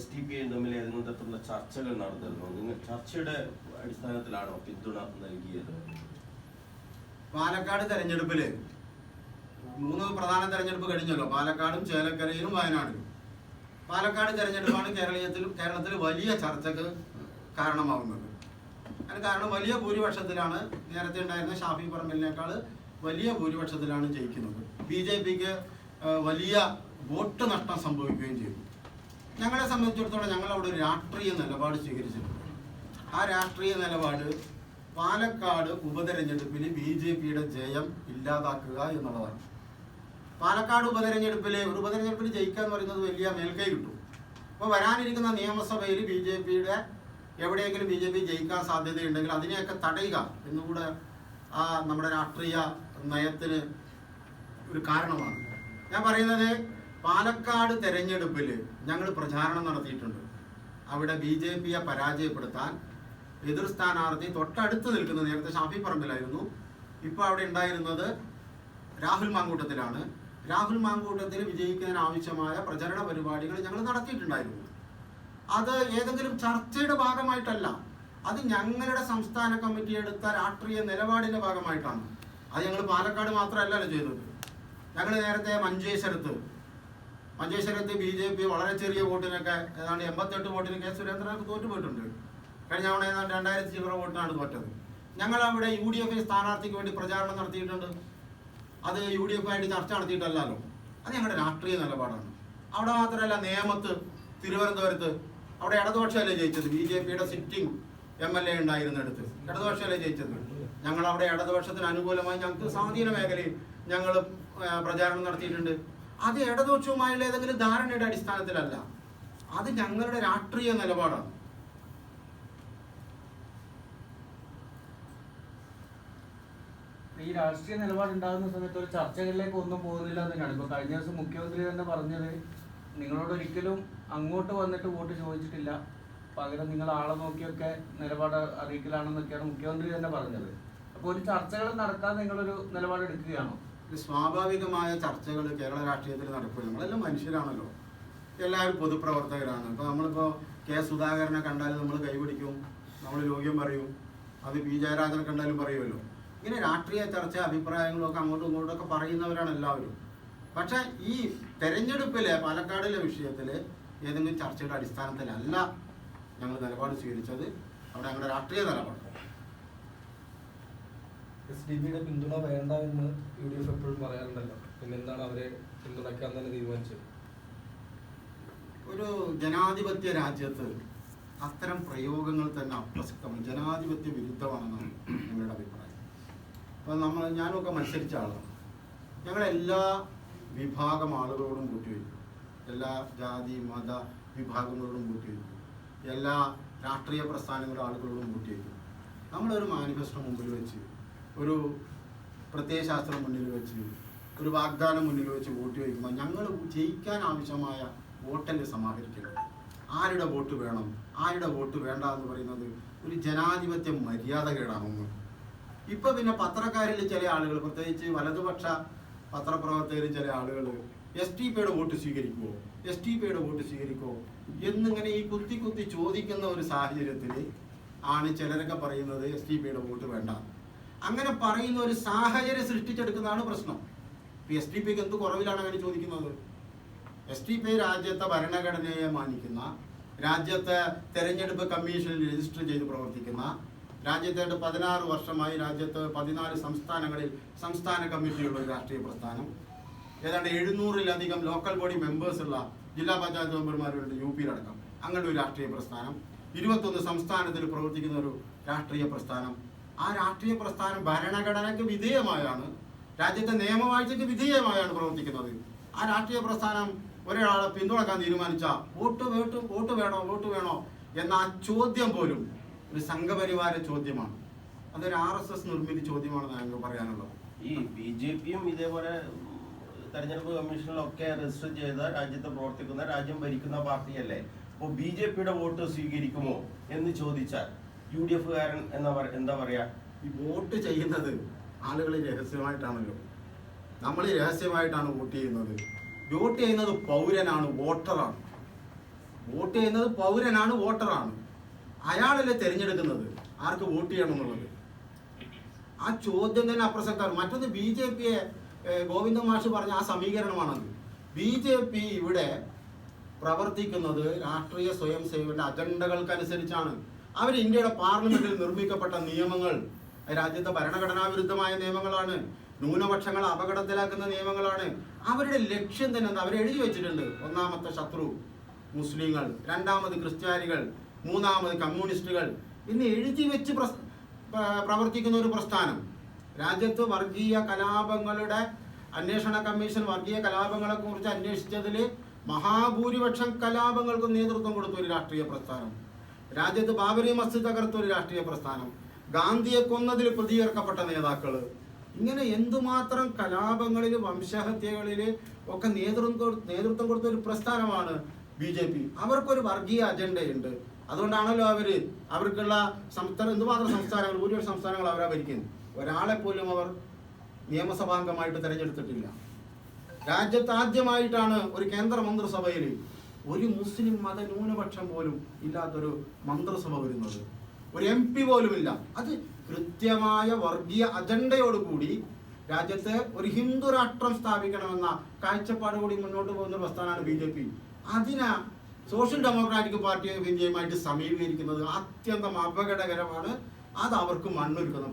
S D P തമ്മിൽ ഏതെങ്കിലും തരത്തിലുള്ള ചർച്ചകൾ നടന്നിരുന്നു? നിങ്ങൾ ചർച്ചയുടെ അടിസ്ഥാനത്തിലാണോ പിന്തുണ നൽകിയത്? പാലക്കാട് തെരഞ്ഞെടുപ്പിൽ മൂന്ന് പ്രധാന തെരഞ്ഞെടുപ്പ് കഴിഞ്ഞല്ലോ. പാലക്കാടും ചേലക്കരയിലും വയനാടും പാലക്കാട് തെരഞ്ഞെടുപ്പാണ് കേരളീയത്തിൽ കേരളത്തിൽ വലിയ ചർച്ചക്ക് കാരണമാവുന്നത്. അതിന് കാരണം വലിയ ഭൂരിപക്ഷത്തിലാണ് നേരത്തെ ഉണ്ടായിരുന്ന ഷാഫി പറമ്പലിനേക്കാൾ വലിയ ഭൂരിപക്ഷത്തിലാണ് ജയിക്കുന്നത്. ബി ജെ പിക്ക് വലിയ വോട്ട് നഷ്ടം സംഭവിക്കുകയും ചെയ്തു. ഞങ്ങളെ സംബന്ധിച്ചിടത്തോളം ഞങ്ങൾ അവിടെ ഒരു രാഷ്ട്രീയ നിലപാട് സ്വീകരിച്ചിട്ടുണ്ട്. ആ രാഷ്ട്രീയ നിലപാട് പാലക്കാട് ഉപതെരഞ്ഞെടുപ്പിൽ ബി ജെ പിയുടെ ജയം ഇല്ലാതാക്കുക എന്നുള്ളതാണ്. പാലക്കാട് ഉപതെരഞ്ഞെടുപ്പിലെ ഒരു ഉപതെരഞ്ഞെടുപ്പിൽ ജയിക്കുക എന്ന് പറയുന്നത് വലിയ മേൽക്കൈ കിട്ടും. അപ്പോൾ വരാനിരിക്കുന്ന നിയമസഭയിൽ ബി ജെ പിയുടെ എവിടെയെങ്കിലും ബി ജെ പി ജയിക്കാൻ സാധ്യതയുണ്ടെങ്കിൽ അതിനെയൊക്കെ തടയുക എന്നുകൂടെ ആ നമ്മുടെ രാഷ്ട്രീയ നയത്തിന് ഒരു കാരണമാണ്. ഞാൻ പറയുന്നത് പാലക്കാട് തെരഞ്ഞെടുപ്പിൽ ഞങ്ങൾ പ്രചാരണം നടത്തിയിട്ടുണ്ട്. അവിടെ ബി ജെ പിയെ പരാജയപ്പെടുത്താൻ എതിർ സ്ഥാനാർത്ഥി തൊട്ടടുത്ത് നിൽക്കുന്നത് നേരത്തെ ഷാഫി പറമ്പിലായിരുന്നു. ഇപ്പോൾ അവിടെ ഉണ്ടായിരുന്നത് രാഹുൽ മാങ്കൂട്ടത്തിലാണ്. രാഹുൽ മാങ്കൂട്ടത്തിൽ വിജയിക്കാൻ ആവശ്യമായ പ്രചരണ പരിപാടികൾ ഞങ്ങൾ നടത്തിയിട്ടുണ്ടായിരുന്നു. അത് ഏതെങ്കിലും ചർച്ചയുടെ ഭാഗമായിട്ടല്ല. അത് ഞങ്ങളുടെ സംസ്ഥാന കമ്മിറ്റി എടുത്ത രാഷ്ട്രീയ നിലപാടിന്റെ ഭാഗമായിട്ടാണ്. അത് ഞങ്ങൾ പാലക്കാട് മാത്രമല്ലല്ലോ ചെയ്തത്. ഞങ്ങൾ നേരത്തെ മഞ്ചേശ്വരത്ത് മഞ്ചേശ്വരത്ത് ബി ജെ പി വളരെ ചെറിയ വോട്ടിനൊക്കെ ഏതാണ്ട് എൺപത്തെട്ട് വോട്ടിന് കെ സുരേന്ദ്രനൊക്കെ തോറ്റുപോയിട്ടുണ്ട്. കഴിഞ്ഞ തവണ ഏതാണ്ട് രണ്ടായിരത്തി ചില്ലറ വോട്ടിനാണ് തോറ്റത്. ഞങ്ങൾ അവിടെ യു ഡി എഫ് സ്ഥാനാർത്ഥിക്ക് വേണ്ടി പ്രചാരണം നടത്തിയിട്ടുണ്ട്. അത് യു ഡി എഫ് ആയിട്ട് ചർച്ച നടത്തിയിട്ടല്ലല്ലോ. അത് ഞങ്ങളുടെ രാഷ്ട്രീയ നിലപാടാണ്. അവിടെ മാത്രമല്ല നേമത്ത് തിരുവനന്തപുരത്ത് അവിടെ ഇടതുപക്ഷമല്ലേ ജയിച്ചത്? ബി ജെ പിയുടെ സിറ്റിംഗ് എം എൽ എ ഉണ്ടായിരുന്നിടത്ത് ഇടതുപക്ഷമല്ലേ ജയിച്ചത്? ഞങ്ങൾ അവിടെ ഇടതുപക്ഷത്തിന് അനുകൂലമായി ഞങ്ങൾക്ക് സ്വാധീന മേഖലയിൽ ഞങ്ങൾ പ്രചാരണം നടത്തിയിട്ടുണ്ട്. അത് ഇടതുപക്ഷവുമായുള്ള ഏതെങ്കിലും ധാരണയുടെ അടിസ്ഥാനത്തിലല്ല. അത് ഞങ്ങളുടെ രാഷ്ട്രീയ നിലപാടാണ്. ഈ രാഷ്ട്രീയ നിലപാടുണ്ടാകുന്ന സമയത്ത് ഒരു ചർച്ചകളിലേക്ക് ഒന്നും പോകുന്നില്ല തന്നെയാണ്. ഇപ്പൊ കഴിഞ്ഞ ദിവസം മുഖ്യമന്ത്രി തന്നെ പറഞ്ഞത് നിങ്ങളോട് ഒരിക്കലും അങ്ങോട്ട് വന്നിട്ട് വോട്ട് ചോദിച്ചിട്ടില്ല. പകരം നിങ്ങൾ ആളെ നോക്കിയൊക്കെ നിലപാട് അറിയിക്കലാണെന്നൊക്കെയാണ് മുഖ്യമന്ത്രി തന്നെ പറഞ്ഞത്. അപ്പോൾ ഒരു ചർച്ചകൾ നടത്താൻ നിങ്ങളൊരു നിലപാട് ഇത് സ്വാഭാവികമായ ചർച്ചകൾ കേരള രാഷ്ട്രീയത്തിൽ നടക്കും നമ്മളെല്ലാം മനുഷ്യരാണല്ലോ. എല്ലാവരും പൊതുപ്രവർത്തകരാണ്. ഇപ്പോൾ നമ്മളിപ്പോൾ കെ സുധാകരനെ കണ്ടാലും നമ്മൾ കൈപിടിക്കും നമ്മൾ യോഗ്യം പറയും. അത് പി ജയരാജനെ കണ്ടാലും പറയുമല്ലോ. ഇങ്ങനെ രാഷ്ട്രീയ ചർച്ച അഭിപ്രായങ്ങളൊക്കെ അങ്ങോട്ടും ഇങ്ങോട്ടൊക്കെ പറയുന്നവരാണ് എല്ലാവരും. പക്ഷേ ഈ തെരഞ്ഞെടുപ്പിലെ പാലക്കാടിലെ വിഷയത്തിൽ ഏതെങ്കിലും ചർച്ചയുടെ അടിസ്ഥാനത്തിലല്ല ഞങ്ങൾ നിലപാട് സ്വീകരിച്ചത്. അവിടെ ഞങ്ങളുടെ രാഷ്ട്രീയ നിലപാട്. എസ് ഡി പിയുടെ പിന്തുണ വേണ്ട എന്ന് യു ഡി എഫ് എപ്പോഴും പറയാറുണ്ടല്ലോ. പിന്നെന്താണ് അവരെ പിന്തുണയ്ക്കാൻ തന്നെ തീരുമാനിച്ചത്? ഒരു ജനാധിപത്യ രാജ്യത്ത് അത്തരം പ്രയോഗങ്ങൾ തന്നെ അപ്രസക്തമാണ്. ജനാധിപത്യ വിരുദ്ധമാണെന്നാണ് ഞങ്ങളുടെ അഭിപ്രായം. അപ്പോൾ നമ്മൾ ഞാനൊക്കെ മത്സരിച്ച ആളാണ്. ഞങ്ങളെല്ലാ വിഭാഗം ആളുകളോടും കൂട്ടിവയ്ക്കും. എല്ലാ ജാതി മത വിഭാഗങ്ങളോടും കൂട്ടിവയ്ക്കും. എല്ലാ രാഷ്ട്രീയ പ്രസ്ഥാനങ്ങളുടെ ആളുകളോടും കൂട്ടിവയ്ക്കും. നമ്മളൊരു മാനിഫെസ്റ്റോ മുമ്പിൽ വെച്ച് ഒരു പ്രത്യയശാസ്ത്രം മുന്നിൽ വെച്ച് ഒരു വാഗ്ദാനം മുന്നിൽ വെച്ച് വോട്ട് ചോദിക്കുമ്പോൾ ഞങ്ങൾ ജയിക്കാൻ ആവശ്യമായ വോട്ടല്ലേ സമാഹരിക്കുന്നത് ആരുടെ വോട്ട് വേണം? ആരുടെ വോട്ട് വേണ്ട എന്ന് പറയുന്നത് ഒരു ജനാധിപത്യ മര്യാദകേടാണെന്ന്. ഇപ്പൊ പിന്നെ പത്രക്കാരിൽ ചില ആളുകൾ പ്രത്യേകിച്ച് വലതുപക്ഷ പത്രപ്രവർത്തകരിൽ ചില ആളുകൾ എസ് ടി പിയുടെ വോട്ട് സ്വീകരിക്കുമോ എസ് ടി പിയുടെ വോട്ട് സ്വീകരിക്കുമോ എന്നിങ്ങനെ ഈ കുത്തി കുത്തി ചോദിക്കുന്ന ഒരു സാഹചര്യത്തിൽ ആണ് ചിലരൊക്കെ പറയുന്നത് എസ് ടി പിയുടെ വോട്ട് വേണ്ട. അങ്ങനെ പറയുന്ന ഒരു സാഹചര്യം സൃഷ്ടിച്ചെടുക്കുന്നതാണ് പ്രശ്നം. എസ് ടി പിക്ക് എന്ത് കുറവിലാണ് അങ്ങനെ ചോദിക്കുന്നത്? എസ് ടി പി രാജ്യത്തെ ഭരണഘടനയെ മാനിക്കുന്ന രാജ്യത്തെ തെരഞ്ഞെടുപ്പ് കമ്മീഷനിൽ രജിസ്റ്റർ ചെയ്ത് പ്രവർത്തിക്കുന്ന രാജ്യത്തെ പതിനാറ് വർഷമായി രാജ്യത്ത് പതിനാല് സംസ്ഥാനങ്ങളിൽ സംസ്ഥാന കമ്മിറ്റിയുള്ള ഒരു രാഷ്ട്രീയ പ്രസ്ഥാനം. ഏതാണ്ട് എഴുന്നൂറിലധികം ലോക്കൽ ബോഡി മെമ്പേഴ്സുള്ള ജില്ലാ പഞ്ചായത്ത് മെമ്പർമാരുണ്ട് യു പിയിലടക്കം. അങ്ങനെ ഒരു രാഷ്ട്രീയ പ്രസ്ഥാനം. ഇരുപത്തൊന്ന് സംസ്ഥാനത്തിൽ പ്രവർത്തിക്കുന്ന ഒരു രാഷ്ട്രീയ പ്രസ്ഥാനം. ആ രാഷ്ട്രീയ പ്രസ്ഥാനം ഭരണഘടനയ്ക്ക് വിധേയമായാണ് രാജ്യത്തെ നിയമവാഴ്ചയ്ക്ക് വിധേയമായാണ് പ്രവർത്തിക്കുന്നത്. ആ രാഷ്ട്രീയ പ്രസ്ഥാനം ഒരാളെ പിന്തുണക്കാൻ തീരുമാനിച്ച വോട്ട് വോട്ട് വോട്ട് വേണോ വോട്ട് വേണോ എന്ന ആ ചോദ്യം പോലും ഒരു സംഘപരിവാര ചോദ്യമാണ്. അതൊരു ആർ എസ് എസ് നിർമ്മിതി ചോദ്യമാണെന്ന് ഞങ്ങൾക്ക് പറയാനുള്ളത്. ഈ ബി ജെ പിയും ഇതേപോലെ തെരഞ്ഞെടുപ്പ് കമ്മീഷനിലൊക്കെ രജിസ്റ്റർ ചെയ്ത രാജ്യത്ത് പ്രവർത്തിക്കുന്ന രാജ്യം ഭരിക്കുന്ന പാർട്ടിയല്ലേ? അപ്പോൾ ബി ജെ പിയുടെ വോട്ട് സ്വീകരിക്കുമോ എന്ന് ചോദിച്ചാൽ യു ഡി എഫുകാരൻ എന്നാ എന്താ പറയാ? ഈ വോട്ട് ചെയ്യുന്നത് ആളുകൾ രഹസ്യമായിട്ടാണല്ലോ. നമ്മൾ രഹസ്യമായിട്ടാണ് വോട്ട് ചെയ്യുന്നത്. വോട്ട് ചെയ്യുന്നത് പൗരനാണ് വോട്ടറാണ്. വോട്ട് ചെയ്യുന്നത് പൗരനാണ് വോട്ടറാണ്. അയാളല്ലേ തിരഞ്ഞെടുക്കുന്നത്. ആർക്ക് വോട്ട് ചെയ്യണം എന്നുള്ളത്? ആ ചോദ്യം തന്നെ അപ്രസക്തമാണ്. മറ്റൊന്ന് ബി ജെ പിയെ ഗോവിന്ദ മാഷ് പറഞ്ഞ ആ സമീകരണമാണത്. ബി ജെ പി ഇവിടെ പ്രവർത്തിക്കുന്നത് രാഷ്ട്രീയ സ്വയം സേവന അജണ്ടകൾക്കനുസരിച്ചാണ്. അവർ ഇന്ത്യയുടെ പാർലമെന്റിൽ നിർമ്മിക്കപ്പെട്ട നിയമങ്ങൾ രാജ്യത്തെ ഭരണഘടനാ വിരുദ്ധമായ നിയമങ്ങളാണ് ന്യൂനപക്ഷങ്ങളെ അപകടത്തിലാക്കുന്ന നിയമങ്ങളാണ്. അവരുടെ ലക്ഷ്യം തന്നെ അവർ എഴുതി വെച്ചിട്ടുണ്ട്. ഒന്നാമത്തെ ശത്രു മുസ്ലിങ്ങൾ രണ്ടാമത് ക്രിസ്ത്യാനികൾ മൂന്നാമത് കമ്മ്യൂണിസ്റ്റുകൾ. എന്ന് എഴുതി വെച്ച് പ്രവർത്തിക്കുന്ന ഒരു പ്രസ്ഥാനം. രാജ്യത്ത് വർഗീയ കലാപങ്ങളുടെ അന്വേഷണ കമ്മീഷൻ വർഗീയ കലാപങ്ങളെ കുറിച്ച് അന്വേഷിച്ചതിൽ മഹാഭൂരിപക്ഷം കലാപങ്ങൾക്കും നേതൃത്വം കൊടുത്ത ഒരു രാഷ്ട്രീയ പ്രസ്ഥാനം. രാജ്യത്ത് ബാബരി മസ്ജിദ് തകർത്ത ഒരു രാഷ്ട്രീയ പ്രസ്ഥാനം. ഗാന്ധിയെ കൊന്നതിൽ പ്രതിചേർക്കപ്പെട്ട നേതാക്കൾ ഇങ്ങനെ എന്തുമാത്രം കലാപങ്ങളിൽ വംശഹത്യകളിൽ ഒക്കെ നേതൃത്വം നേതൃത്വം കൊടുത്ത ഒരു പ്രസ്ഥാനമാണ് ബി ജെ പി. അവർക്കൊരു വർഗീയ അജണ്ടയുണ്ട്. അതുകൊണ്ടാണല്ലോ അവർ അവർക്കുള്ള സംസ്ഥാനം എന്തുമാത്രം സംസ്ഥാനങ്ങൾ ഭൂരിപക്ഷ സംസ്ഥാനങ്ങൾ അവരാ ഭരിക്കുന്നത് ഒരാളെ പോലും അവർ നിയമസഭാംഗമായിട്ട് തെരഞ്ഞെടുത്തിട്ടില്ല. രാജ്യത്ത് ആദ്യമായിട്ടാണ് ഒരു കേന്ദ്ര മന്ത്രിസഭയിൽ ഒരു മുസ്ലിം മത ന്യൂനപക്ഷം പോലും ഇല്ലാത്തൊരു മന്ത്രിസഭ വരുന്നത്. ഒരു എം പി പോലും ഇല്ല. അത് കൃത്യമായ വർഗീയ അജണ്ടയോടുകൂടി രാജ്യത്ത് ഒരു ഹിന്ദു രാഷ്ട്രം സ്ഥാപിക്കണമെന്ന കാഴ്ചപ്പാട് കൂടി മുന്നോട്ട് പോകുന്ന ഒരു പ്രസ്ഥാനമാണ് ബി ജെ പി. അതിനാ സോഷ്യൽ ഡെമോക്രാറ്റിക് പാർട്ടി ഓഫ് ഇന്ത്യയുമായിട്ട് സമീപീകരിക്കുന്നത് അത്യന്തം അപകടകരമാണ്. അത് അവർക്ക് മണ്ണൊരുക്കുന്ന